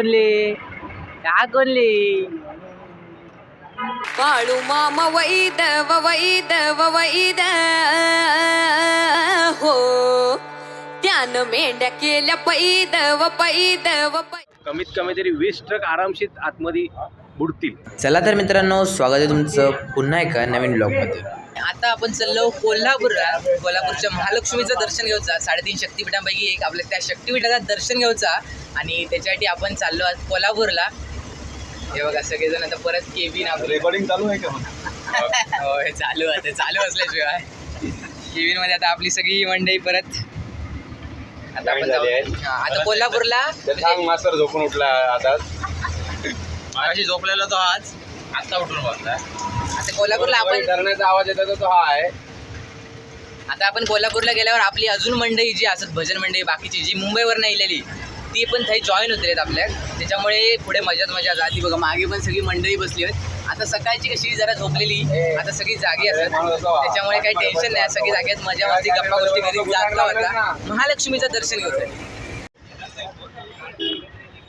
कोणले का कोणले बाळू मामा वैदव वैदव वैद. हो त्यानं मेंढ्या केल्या पैदव पैदव पै कमीत कमी तरी वीस ट्रक आरामशीर आतमध्ये बुडतील. चला तर मित्रांनो स्वागत आहे तुमचं पुन्हा एका नवीन ब्लॉगमध्ये आता आपण चाललो कोल्हापूरला कोल्हापूरच्या महालक्ष्मीचं दर्शन घ्यायचं साडेतीन शक्तिपीठांपैकी एक आपल्या त्या शक्तिपीठाचं दर्शन घ्यायचा आणि त्याच्यासाठी आपण चाललो आज कोल्हापूरला. हे बघा सगळेजण आता परत केबिन आपले रेकॉर्डिंग चालू आहे का होय चालू आहे चालू असल्याशिवाय. केबिनमध्ये आता आपली सगळी मंडळी परत आता आपण हा, आता कोल्हापूरला मास्तर झोपून उठला आता मागाशी झोपलेला तो आज. आत्ता उठून बसला आता कोल्हापूरला आपण करण्याचा आवाज येतो तो हा आहे. आता आपण कोल्हापूरला गेल्यावर आपली अजून मंडळी जी असत भजन मंडळी बाकीची जी मुंबईवर नाही इलेली ती पण काही जॉईन होते आपल्या. त्याच्यामुळे पुढे मजाच मजा जाती बघा मागे पण सगळी मंडळी बसली आहेत. आता सकाळची कशी जरा झोपलेली. आता सगळी जागी असत त्याच्यामुळे काही टेन्शन नाही. सगळी जागी आहेत. मजा मस्ती गप्पा गोष्टी कधी जागला होता. महालक्ष्मीचं दर्शन घेतोय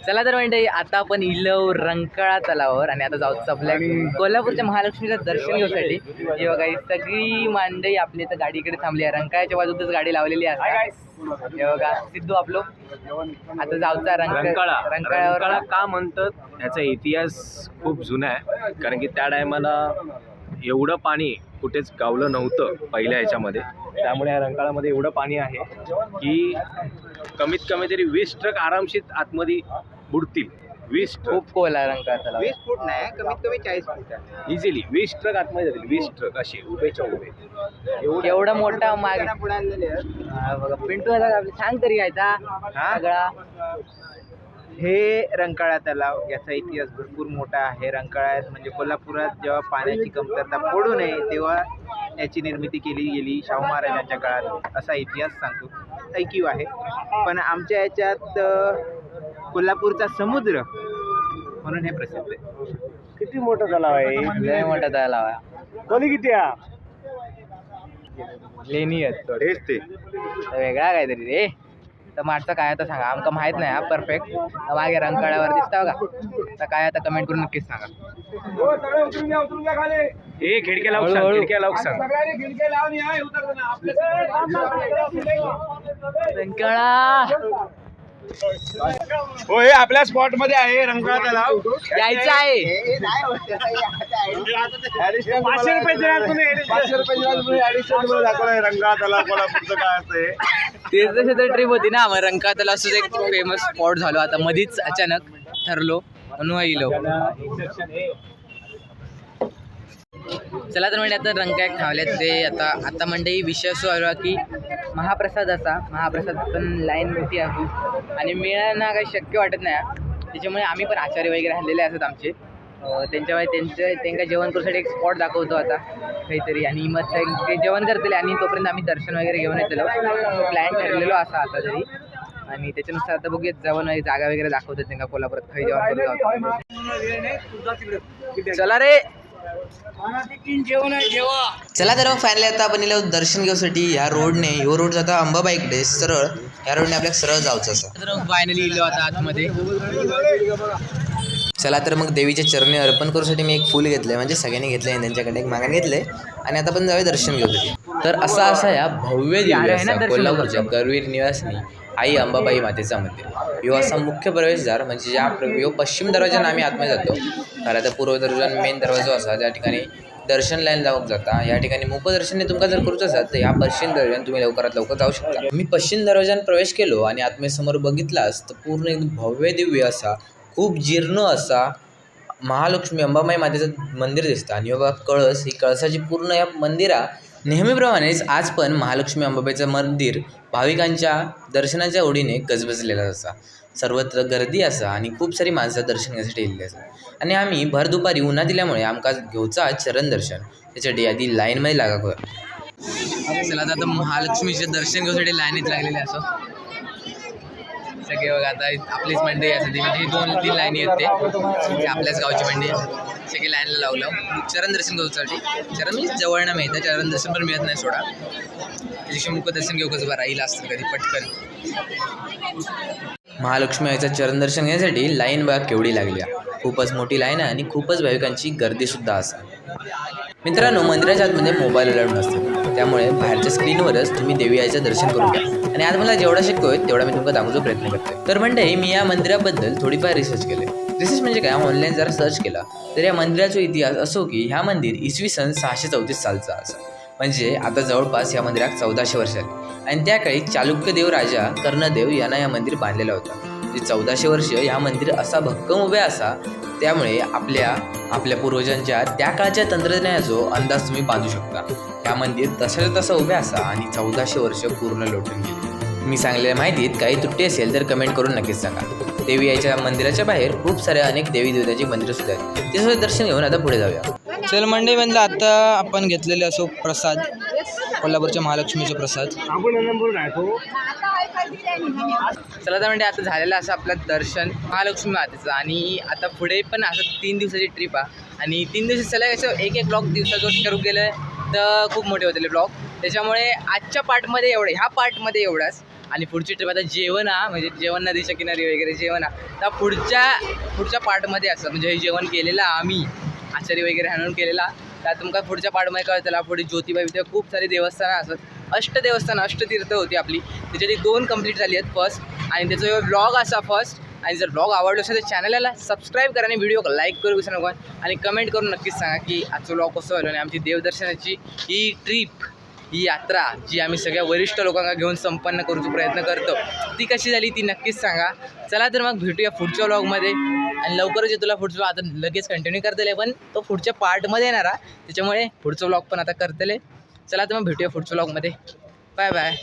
चला तर मंडळी आता आपण इलो रंकाळा तलावावर आणि आता जाऊ आपल्या कोल्हापूरच्या महालक्ष्मीचं दर्शन घेण्यासाठी हे बघा ही सगळी मंडळी आपली तर गाडीकडे थांबली आहे. रंकाळ्याच्या बाजूतच गाडी लावलेली आहे हे बघा सिद्धू आपलो. आता जाऊचा रंकाळा. रंकाळा रंकाळ्यावर का म्हणतात? याचा इतिहास खूप जुना आहे. कारण की त्या टायमाला एवढं पाणी कुठेच गावलं नव्हतं पहिल्या ह्याच्यामध्ये. त्यामुळे या रंकाळामध्ये एवढं पाणी आहे की कमीत कमी तरी वीस ट्रक आरामशीर आतमध्ये बुडतील. वीस ट्रक खूप खोल आहे रंकाळा तलाव फूट नाही कमीत कमी चाळीस फूट इझिली वीस ट्रक आतमध्ये जातील. वीस ट्रक असे उभेच्या उभे. एवढं मोठा मागे. हा, बघा पिंटू आता आपले सांग तरी घ्यायचा सगळा. हे रंकाळा तलाव याचा इतिहास भरपूर मोठा आहे. रंकाळ्यात म्हणजे कोल्हापुरात जेव्हा पाण्याची कमतरता पडू नये तेव्हा याची निर्मिती केली गेली शाहू महाराजांच्या काळात. असा इतिहास सांगतो. ऐकीव आहे. पण आमच्या याच्यात अ, कोल्हापूरचा समुद्र म्हणून हे प्रसिद्ध आहे. किती मोठं तलाव आहे? लय मोठा तलाव आहे. खोली किती आहे? लेणी आहेत थोडे. हेच ते. तर वेगळा काहीतरी रे. तर मागचा काय आता सांगा? आमका माहीत नाही हा. परफेक्ट मागे रंगकाळ्यावर दिसता का तर काय आता कमेंट करून नक्कीच सांगा. ए खिडक्या सांग हळूहळू. खिडक्या लावून सांग. रंकाळा. हो हे आपल्या स्पॉटमध्ये आहे रंकाळा तलाव यायचं आहे. पाचशे रुपये दिला तुम्ही पाचशे रुपये दिला तुम्ही ऍडिशनल तुम्हाला दाखवलंय रंकाळा तलाव कोल्हापूरचं काय असते तेच तशी तर ट्रिप होती ना मग रंकाळा तलाव असं एक फेमस स्पॉट झालो आता मधीच अचानक ठरलो म्हणून येलो चला तर म्हणजे आता रंकाळ्यात ठेवलेत ते आता आता म्हणजे विषय असो आला की महाप्रसाद असा महाप्रसाद पण लाईन मोठी आहे. आणि मिळणं काही शक्य वाटत नाही. त्याच्यामुळे आम्ही पण आचार्य वगैरे हल्लेले असतात आमचे. त्यांच्यामुळे त्यांचं त्यांना जेवण करूसाठी एक स्पॉट दाखवतो आता काहीतरी. आणि मग ते जेवण करतले आणि तोपर्यंत आम्ही दर्शन वगैरे घेऊन येतलो. प्लॅन ठरलेलो असा आता तरी. आणि त्याच्यानुसार आता बघूया जेवण वगैरे जागा वगैरे दाखवतात त्यांना कोल्हापुरात. खरी जेवण करून चला रे! चला तर मग फायनली आता आपण दर्शन घेण्यासाठी ह्या रोडने ह्यो रोड जाता अंबाबाईकडे सरळ. ह्या रोडने आपल्याला सरळ जायचं असं. तर फायनली इलो आता आतमध्ये. चला तर मग देवीच्या चरणी अर्पण करूसाठी मी एक फूल घेतलंय म्हणजे सगळ्यांनी घेतलंय त्यांच्याकडे एक मागण घेतलंय. आणि आता आपण जाऊया दर्शन घेऊ तर असा असा या भव्य दर्शन कोल्हापूरच्या करवीर निवासनी. आई अंबाबाई मातेचा मंदिर. ह्यो असा मुख्य प्रवेशद्वार म्हणजे ज्या यो पश्चिम दरवाजाने आम्ही आतमध्ये जातो. खरं तर पूर्व दरवाजा मेन दरवाजा असा ज्या ठिकाणी दर्शन लाईन जावंक जाता या ठिकाणी मुखदर्शनने तुमका जर करूच असाल तर या पश्चिम दरवाजाने तुम्ही लवकरात लवकर जाऊ शकता. मी पश्चिम दरवाजाने प्रवेश केलो आणि आत्मेसमोर बघितलास तर पूर्ण एकदम भव्य दिव्य असा खूप जीर्ण असा महालक्ष्मी अंबाबाई मातेचं मंदिर दिसतं. आणि बघा कळस ही कळसाची पूर्ण या मंदिरा नेहमीप्रमाणेच आज पण महालक्ष्मी अंबाबाईचं मंदिर भाविकांच्या दर्शनाच्या ओढीने गजबजलेला असा. सर्वत्र गर्दी असा आणि खूप सारी माणसं दर्शन घेण्यासाठी येलेली असा. आणि आम्ही भर दुपारी उन्हा दिल्यामुळे आमका घेऊचा चरण दर्शन. त्याच्यासाठी आधी लाईनमध्ये लागा चला आता महालक्ष्मीचे दर्शन घेऊसाठी लाईनीत लागलेले असो. सगळे बघा आता आपलीच मंडळी असते म्हणजे दोन तीन लाईन आहेत ते. आपल्याच गावची मंडळी सगळे लाईनला लावलं. चरण दर्शन घेऊसाठी चरण म्हणजे जवळनं मिळतं चरण दर्शन पण मिळत नाही सोडा. त्या मुख दर्शन घेऊ कसं बरं? आईला असतं कधी पटकन. महालक्ष्मी आईचं चरणदर्शन घेण्यासाठी लाईन बघा केवढी लागली आहे. खूपच मोठी लाईन आहे आणि खूपच भाविकांची गर्दीसुद्धा असते मित्रांनो मंदिराच्या आतमध्ये मोबाईल अलर्ट नसते. त्यामुळे बाहेरच्या स्क्रीनवरच तुम्ही देवी आईचं दर्शन करून घ्या. आणि आज मला जेवढा शक्य होईल तेवढा मी तुमका दाखवण्याचा प्रयत्न करतो तर म्हणजे मी या मंदिराबद्दल थोडीफार रिसर्च केले रिसर्च म्हणजे काय? ऑनलाईन जरा सर्च केला तर या मंदिराचा इतिहास असो की ह्या मंदिर इसवी सन सहाशे चौतीस सालचा असं. म्हणजे आता जवळपास या मंदिरात चौदाशे वर्ष आली आणि त्या काळी चालुक्य देव राजा कर्णदेव यांना या मंदिर बांधलेला होता. म्हणजे चौदाशे वर्ष ह्या मंदिर असा भक्कम उभे असा त्यामुळे आपल्या आपल्या पूर्वजांच्या त्या काळच्या तंत्रज्ञानाचा अंदाज तुम्ही बांधू शकता. ह्या मंदिर तसं तसं उभे असा आणि चौदाशे वर्ष पूर्ण लोटून गेले. मी सांगलेल्या माहितीत काही त्रुटी असेल तर कमेंट करून नक्कीच सांगा. देवी याच्या मंदिराच्या बाहेर खूप साऱ्या अनेक देवी देवताची मंदिरं सुद्धा आहेत. ते सुद्धा दर्शन घेऊन आता पुढे जाऊया. चल मंडई म्हणलं आता आपण घेतलेले असो प्रसाद. कोल्हापूरच्या महालक्ष्मीचा प्रसाद. चला तर म्हणजे आता झालेलं असं आपलं दर्शन महालक्ष्मी मातेचं. आणि आता पुढे पण असं तीन दिवसाची ट्रिप आहे आणि तीन दिवस चला कसं एक एक ब्लॉग दिवसाचं करू गेलं तर खूप मोठे होते ब्लॉग त्याच्यामुळे आजच्या पार्टमध्ये एवढं ह्या पार्टमध्ये एवढाच. आणि पुढची ट्रिप आता जेवण हा म्हणजे जेवण नदीच्या किनारी वगैरे जेवण हा तर पुढच्या पुढच्या पार्टमध्ये असं म्हणजे हे जेवण केलेलं आम्ही. आचारी वगैरे हाणून केलेला त्यात तुमका पुढच्या मागीर कळतला पुढे ज्योतिबाई तिथे खूप सारी देवस्थानं असतात. अष्ट देवस्थानं अष्टतीर्थ होती आपली. त्याच्यातली दोन कंप्लीट झाली आहेत फर्स्ट आणि त्याचा ब्लॉग असा फर्स्ट आणि जर ब्लॉग आवडलो असेल तर चॅनलला सबस्क्राईब करा आणि व्हिडिओ लाईक करू विसरू नका. आणि कमेंट करून नक्कीच सांगा की आजचं ब्लॉग कसं झालो आणि आमची देवदर्शनाची ही ट्रिप ही यात्रा जी आम्ही सगळ्या वरिष्ठ लोकांना घेऊन संपन्न करूचा प्रयत्न करतो ती कशी झाली ती नक्कीच सांगा. चला तर मग भेटूया पुढच्या ब्लॉगमध्ये आणि लवकरच तुला पुढचं आता लगेच कंटिन्यू करतले पण तो पुढच्या पार्टमध्ये येणार हा. त्याच्यामुळे पुढचं व्लॉग पण आता करतले चला तर मग भेटूया पुढच्या व्लॉगमध्ये बाय बाय